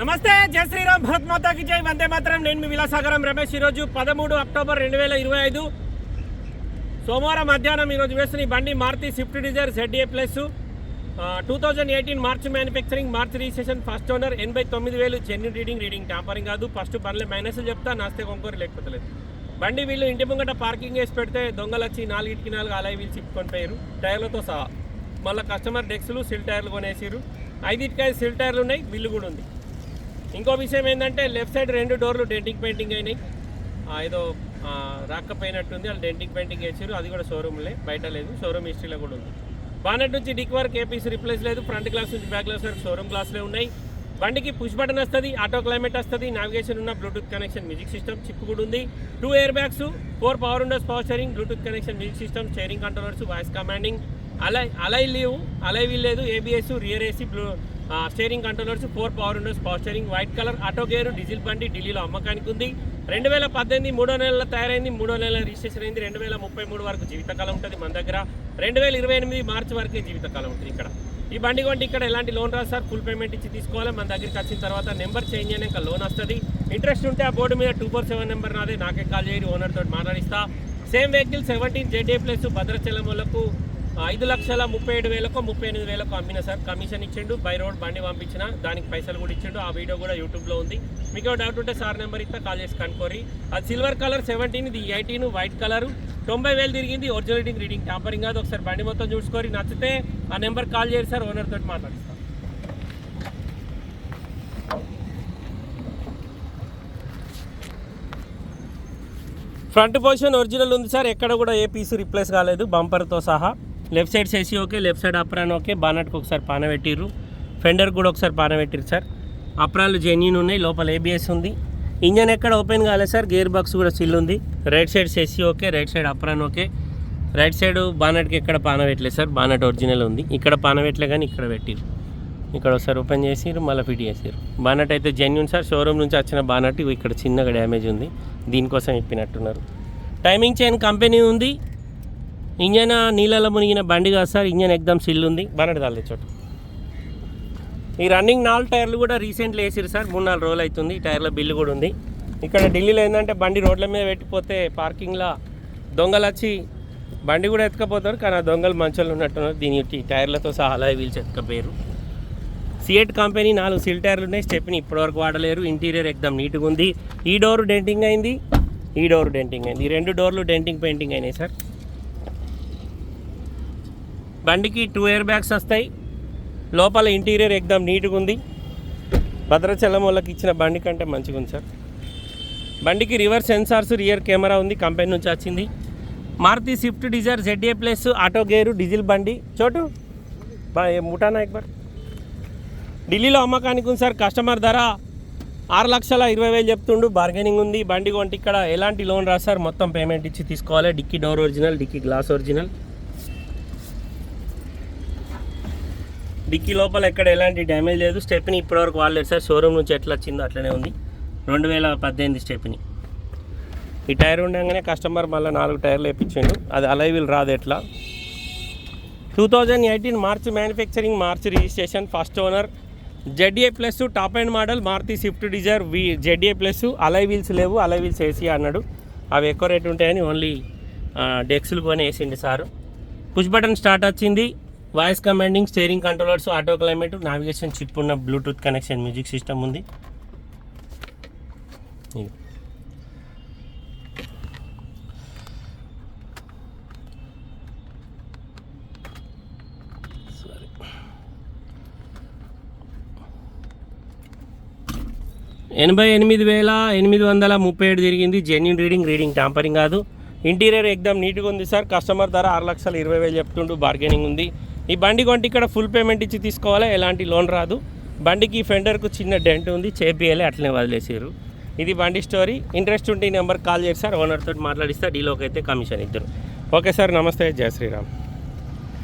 నమస్తే జయ శ్రీరామ్ భరత్ మాతాకి జై. వందే మాత్రం. నేను మీ విలాసాగరం రమేష్. ఈరోజు పదమూడు అక్టోబర్ రెండు వేల ఇరవై ఐదు సోమవారం మధ్యాహ్నం ఈరోజు వేస్తున్న ఈ బండి Maruti Swift Dzire Z A plus two thousand eighteen March manufacturing March registration first owner ఎనభై తొమ్మిది వేలు జెన్యున్ రీడింగ్ రీడింగ్ టాపరింగ్ కాదు. ఫస్ట్ పనులు మైనస్ చెప్తా నాస్తే కొంకోరు లేకపోతే లేదు. బండి వీళ్ళు ఇంటి ముంగట పార్కింగ్ వేసి పెడితే దొంగలు వచ్చి నాలుగిటికి నాలుగు అలాయి వీళ్ళు చిప్పుకొని పోయారు టైర్లతో సహా. మళ్ళీ కస్టమర్ డెక్స్లు సిల్ టైర్లు కొనేసారు ఐదింటికి ఐదు సిల్ టైర్లు ఉన్నాయి బిల్లు కూడా ఉంది. ఇంకో విషయం ఏంటంటే లెఫ్ట్ సైడ్ రెండు డోర్లు డెంటింగ్ పెయింటింగ్ అయినాయి. ఏదో రాకపోయినట్టుంది వాళ్ళు డెంటింగ్ పెయింటింగ్ వేసారు. అది కూడా షోరూమ్లే బయట లేదు. షోరూమ్ హిస్టరీలో కూడా ఉంది. బానెట్ నుంచి డిక్ వరకు ఏపీసీ రిప్లేస్ లేదు. ఫ్రంట్ గ్లాస్ నుంచి బ్యాక్ గ్లాస్ వరకు షోరూమ్ గ్లాస్లే ఉన్నాయి. బండికి పుష్ బటన్ వస్తుంది ఆటో క్లైమేట్ వస్తుంది నావిగేషన్ ఉన్న Bluetooth connection music system chip కూడా ఉంది. Two air bags four power ఉండర్స్ power steering Bluetooth connection music system steering controllers voice commanding alloy alloy leave alloy wheel లేదు. ABS rear AC blue steering controllers four power windows power steering white colour auto gear diesel బండి ఢిల్లీలో అమ్మకానికి ఉంది. రెండు వేల పద్దెనిమిది మూడో నెలల తయారైంది. మూడో నెలల రిజిస్ట్రేషన్ అయింది. రెండు వేల ముప్పై మూడు వరకు జీవితకాలం ఉంటుంది మన దగ్గర. రెండు వేల ఇరవై ఎనిమిది మార్చి వరకే జీవితకాలం ఉంటుంది ఇక్కడ. ఈ బండి కొంటే ఇక్కడ ఎలాంటి లోన్ రాదు సార్? ఫుల్ పేమెంట్ ఇచ్చి తీసుకోవాలి. మన దగ్గరికి వచ్చిన తర్వాత నెంబర్ చేంజ్ అయినాక లోన్ వస్తుంది. ఇంట్రెస్ట్ ఉంటే ఆ బోర్డు మీద టూ ఫోర్ సెవెన్ నెంబర్ నాదే. నాకే కాల్ చేయరు ఓనర్ తోటి మాట్లాడిస్తా. Same vehicle seventeen ZA plus Bhadrachalam వాళ్ళకు ఐదు లక్షల ముప్పై ఏడు వేలకు ముప్పై ఎనిమిది వేలకు అమ్మిన సార్. కమిషన్ ఇచ్చిండు బై రోడ్ బండి పంపించిన దానికి పైసలు కూడా ఇచ్చిండు. ఆ వీడియో కూడా యూట్యూబ్లో ఉంది. మీకు డౌట్ ఉంటే సార్ నెంబర్ ఇస్తా కాల్ చేసి కనుక్కోరి అది సిల్వర్ కలర్ సెవెంటీన్ ఇది ఎయిటీన్ వైట్ కలర్. తొంభై వేలు తిరిగింది ఒరిజినల్ రీడింగ్ టాపరింగ్ కాదు. ఒకసారి బండి మొత్తం చూసుకోరి నచ్చితే ఆ నెంబర్ కాల్ చేసి సార్ ఓనర్ తోటి మాట్లాడిస్తాను ఫ్రంట్ పొజిషన్ ఒరిజినల్ ఉంది సార్. ఎక్కడ కూడా ఏ పీస్ రిప్లేస్ కాలేదు బంపర్తో సహా. లెఫ్ట్ సైడ్ సేసి okay left side apron okay బానట్కి ఒకసారి పాన పెట్టిర్రు. ఫెండర్ కూడా ఒకసారి పాన పెట్టిరు సార్. అప్రాన్లు జెన్యున్ ఉన్నాయి లోపల ఏబిఎస్ ఉంది. ఇంజన్ ఎక్కడ ఓపెన్ కాలేదు సార్ గేర్ బాక్స్ కూడా స్టిల్ ఉంది. రైట్ సైడ్ సేసి okay right side apron okay. Right side బానట్కి ఎక్కడ పాన పెట్టలేదు సార్ బానట్ ఒరిజినల్ ఉంది. ఇక్కడ పాన పెట్టలే కానీ ఇక్కడ పెట్టిరు ఇక్కడ ఒకసారి ఓపెన్ చేసిరు మళ్ళీ ఫిట్ చేసిరు బానట్ అయితే జెన్యున్ సార్ షోరూమ్ నుంచి వచ్చిన బానట్ ఇక్కడ చిన్నగా డ్యామేజ్ ఉంది. దీనికోసం ఇప్పినట్టున్నారు. టైమింగ్ చైన్ కంపెనీ ఉంది. ఇంజన్ నీళ్ళలో మునిగిన బండి కాదు సార్. ఇంజన్ ఎగ్దమ్ సిల్ ఉంది. బనడి తాలే చోట ఈ రన్నింగ్ నాలుగు టైర్లు కూడా రీసెంట్లీ వేసిరు సార్. మూడు నాలుగు రోజులు అవుతుంది. ఈ టైర్ల బిల్లు కూడా ఉంది. ఇక్కడ ఢిల్లీలో ఏంటంటే బండి రోడ్ల మీద పెట్టిపోతే పార్కింగ్లో దొంగలు వచ్చి బండి కూడా ఎత్తుకపోతారు. కానీ ఆ దొంగలు మంచోళ్ళు ఉన్నట్టున్నారు. దీని ఈ టైర్లతో సహా అలా వీల్చి ఎత్తుకపోయారు సిఎట్ కంపెనీ నాలుగు సిల్ టైర్లు ఉన్నాయి. స్టెప్ని ఇప్పటివరకు వాడలేరు. ఇంటీరియర్ ఎక్దమ్ నీట్గా ఉంది. ఈ డోర్ డెంటింగ్ అయింది. ఈ డోర్ డెంటింగ్ అయింది. ఈ రెండు డోర్లు డెంటింగ్ పెయింటింగ్ అయినాయి సార్. బండికి టూ ఇయర్ బ్యాగ్స్ వస్తాయి. లోపల ఇంటీరియర్ ఎక్దమ్ నీట్గా ఉంది. భద్రాచలం వాళ్ళకి ఇచ్చిన బండి కంటే మంచిగా ఉంది సార్ బండికి రివర్స్ సెన్సార్స్ రియర్ కెమెరా ఉంది కంపెనీ నుంచి వచ్చింది. Maruti Swift Dzire ZA plus auto gear diesel బండి. చోటు? బా ముఠానా ఎక్బర్ ఢిల్లీలో అమ్మకానికి ఉంది సార్ కస్టమర్ ధర ఆరు లక్షల ఇరవై వేలు చెప్తుండు. బార్గెనింగ్ ఉంది. బండి కొంటే ఇక్కడ ఎలాంటి లోన్ రాదు సార్ మొత్తం పేమెంట్ ఇచ్చి తీసుకోవాలి. Dickey door original dickey glass original dickey లోపల ఎక్కడ ఎలాంటి డ్యామేజ్ లేదు. స్టెప్ని ఇప్పటివరకు వాడలేదు సార్. షోరూమ్ నుంచి ఎట్లా వచ్చిందో అట్లనే ఉంది. రెండు వేల పద్దెనిమిది స్టెప్ని ఈ టైర్ ఉండగానే కస్టమర్ మళ్ళీ నాలుగు టైర్లు వేయించిండు అది అలైవిల్ రాదు ఎట్లా? Two thousand eighteen March manufacturing March registration first owner ZA plus top and model Maruti Swift Dzire V ZA plus alloy wheels లేవు. అలై వీల్స్ వేసి అన్నాడు. అవి ఎక్కువ రేట్ ఉంటాయని ఓన్లీ డెక్స్లు కొని వేసిండు సారు. పుష్ బటన్ స్టార్ట్ వచ్చింది. Voice commanding steering controllers auto climate navigation chip ఉన్న బ్లూటూత్ కనెక్షన్ మ్యూజిక్ సిస్టమ్ ఉంది. ఎనభై ఎనిమిది వేల ఎనిమిది వందల ముప్పై ఏడు తిరిగింది. జెన్యున్ రీడింగ్ రీడింగ్ టాంపరింగ్ కాదు. ఇంటీరియర్ ఎగ్దాం నీట్గా ఉంది సార్. కస్టమర్ ధర ఆరు లక్షల ఇరవై వేలు చెప్తుండు. బార్గెనింగ్ ఉంది. ఈ బండి కొంటే ఇక్కడ ఫుల్ పేమెంట్ ఇచ్చి తీసుకోవాలి? ఎలాంటి లోన్ రాదు. బండికి ఫెండర్కు చిన్న డెంట్ ఉంది చేపియాలి అట్లనే వదిలేసారు ఇది బండి స్టోరీ ఇంట్రెస్ట్ ఉంటే ఈ నెంబర్ కాల్ చేసి సార్ ఓనర్ తోటి మాట్లాడిస్తే డీలోకి అయితే కమిషన్ ఇద్దరు. ఓకే సార్ నమస్తే. జయ శ్రీరామ్.